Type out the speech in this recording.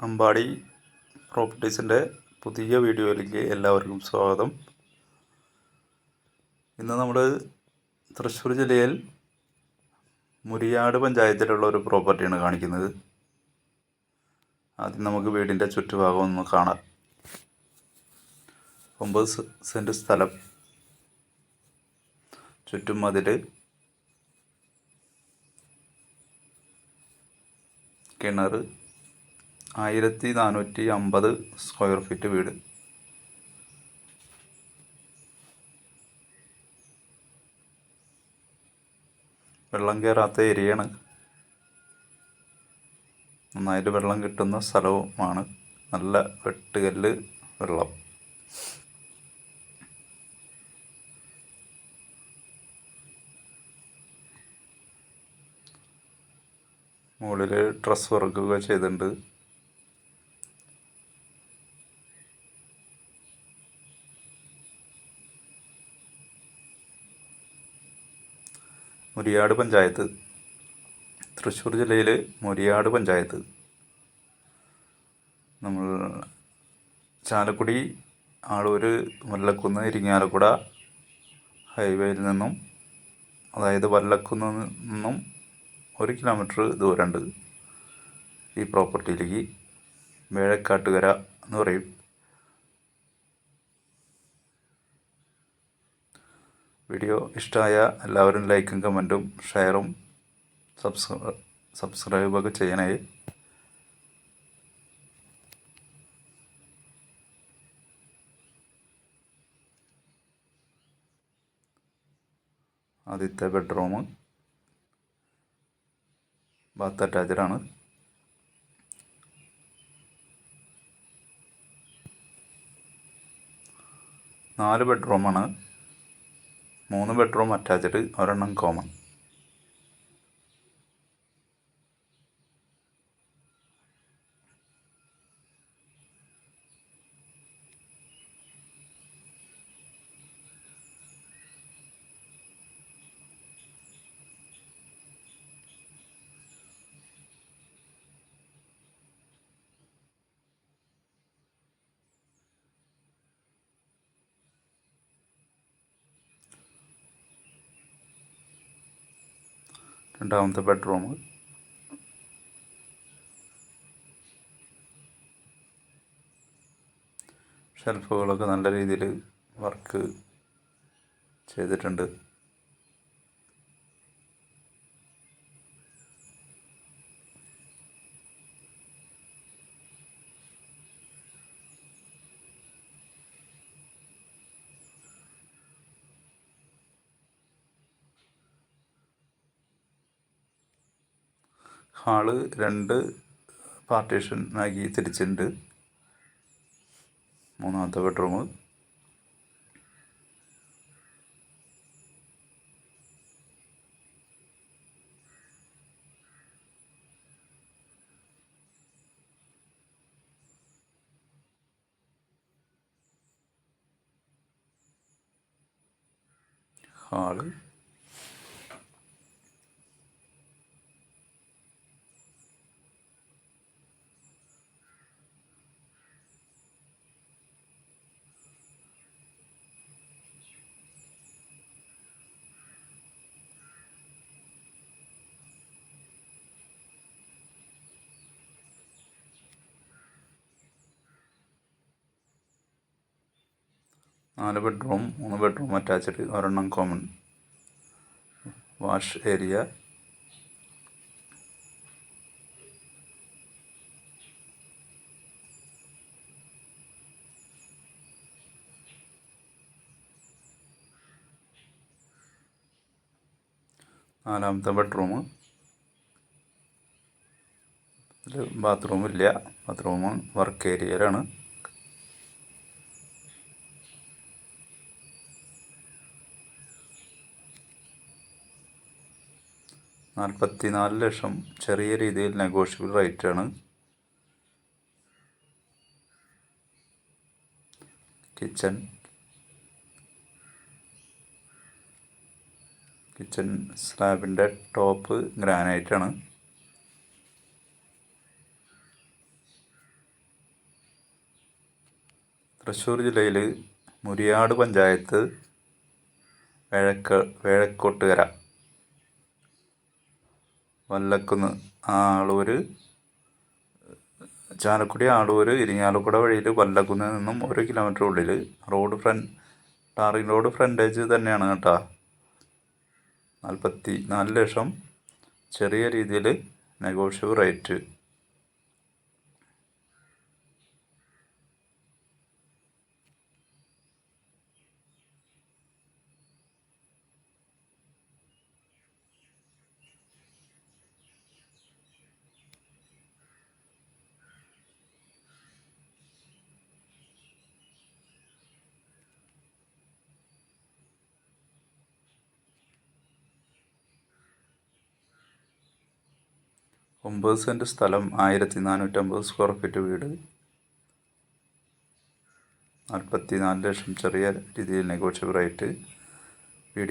അമ്പാടി പ്രോപ്പർട്ടീസിന്റെ പുതിയ വീഡിയോയിലേക്ക് എല്ലാവർക്കും സ്വാഗതം. ഇന്ന് നമ്മൾ തൃശ്ശൂർ ജില്ലയിൽ മുരിയാട് പഞ്ചായത്തിലുള്ള ഒരു പ്രോപ്പർട്ടിയാണ് കാണിക്കുന്നത്. ആദ്യം നമുക്ക് വീടിന്റെ ചുറ്റുഭാഗം ഒന്ന് കാണാം. ഒമ്പത് സെന്റ് സ്ഥലം. ചുറ്റും മതിൽ കിണർ ആയിരത്തി നാനൂറ്റി അമ്പത് സ്ക്വയർ ഫീറ്റ് വീട്. വെള്ളം കയറാത്ത ഏരിയയാണ്. നന്നായിട്ട് വെള്ളം കിട്ടുന്ന സ്ഥലവുമാണ്. നല്ല വെട്ടുകല്ല് വെള്ളം. മുകളിൽ ഡ്രസ് വർക്കൊക്കെ ചെയ്തിട്ടുണ്ട്. മുരിയാട് പഞ്ചായത്ത്. തൃശ്ശൂർ ജില്ലയിൽ മുരിയാട് പഞ്ചായത്ത്. നമ്മൾ ചാലക്കുടി ആളൂർ വല്ലക്കുന്ന് ഇരിങ്ങാലക്കുട ഹൈവേയിൽ നിന്നും അതായത് വല്ലക്കുന്ന് നിന്നും ഒരു കിലോമീറ്റർ ദൂരമുണ്ട് ഈ പ്രോപ്പർട്ടിയിലേക്ക്. വേഴക്കാട്ടുകര എന്ന് പറയും. വീഡിയോ ഇഷ്ടമായ എല്ലാവരും ലൈക്കും കമന്റും ഷെയറും സബ്സ്ക്രൈ സബ്സ്ക്രൈബൊക്കെ ചെയ്യണേ. ആദ്യത്തെ ബെഡ്റൂം. ബാത്ത് അറ്റാച്ചഡാണ് നാല് ബെഡ്റൂമാണ്. മൂന്ന് ബെഡ്റൂം അറ്റാച്ച്ഡ് ഒരെണ്ണം കോമൺ രണ്ടാമത്തെ ബെഡ്റൂം. ഷെൽഫുകളൊക്കെ നല്ല രീതിയിൽ വർക്ക് ചെയ്തിട്ടുണ്ട്. ഹാൾ രണ്ട് പാർട്ടീഷൻ ആക്കി തിരിച്ചിട്ടുണ്ട്. മൂന്നാമത്തെ ബെഡ്റൂം ഹാൾ നാല് ബെഡ്റൂം മൂന്ന് ബെഡ്റൂം അറ്റാച്ച്ഡ് ഒരെണ്ണം കോമൺ വാഷ് ഏരിയ. നാലാമത്തെ ബെഡ്റൂം. ബാത്റൂമില്ല ബാത്റൂം വർക്ക് ഏരിയയിലാണ് നാൽപ്പത്തി നാല് ലക്ഷം ചെറിയ രീതിയിൽ നെഗോഷ്യബിൾ റേറ്റാണ് കിച്ചൺ കിച്ചൺ സ്ലാബിന്റെ ടോപ്പ് ഗ്രാനൈറ്റാണ് തൃശ്ശൂർ ജില്ലയിൽ മുരിയാട് പഞ്ചായത്ത് വേഴക്ക വേഴക്കോട്ടുകര വല്ലക്കുന്ന് ആളൂർ ചാലക്കുടി ആളൂർ ഇരിങ്ങാലക്കുട വഴിയിൽ വല്ലക്കുന്നിൽ നിന്നും ഒരു കിലോമീറ്റർ ഉള്ളിൽ road front tarring road frontage തന്നെയാണ് കേട്ടോ. നാൽപ്പത്തി നാല് ലക്ഷം ചെറിയ രീതിയിൽ നെഗോഷ്യബിൾ റേറ്റ്. ഒമ്പത് സെന്റ് സ്ഥലം ആയിരത്തി നാനൂറ്റമ്പത് സ്ക്വയർ ഫീറ്റ് വീട്. നാൽപ്പത്തി നാല് ലക്ഷം ചെറിയ രീതിയിൽ നെഗോഷ്യബിൾ റേറ്റ്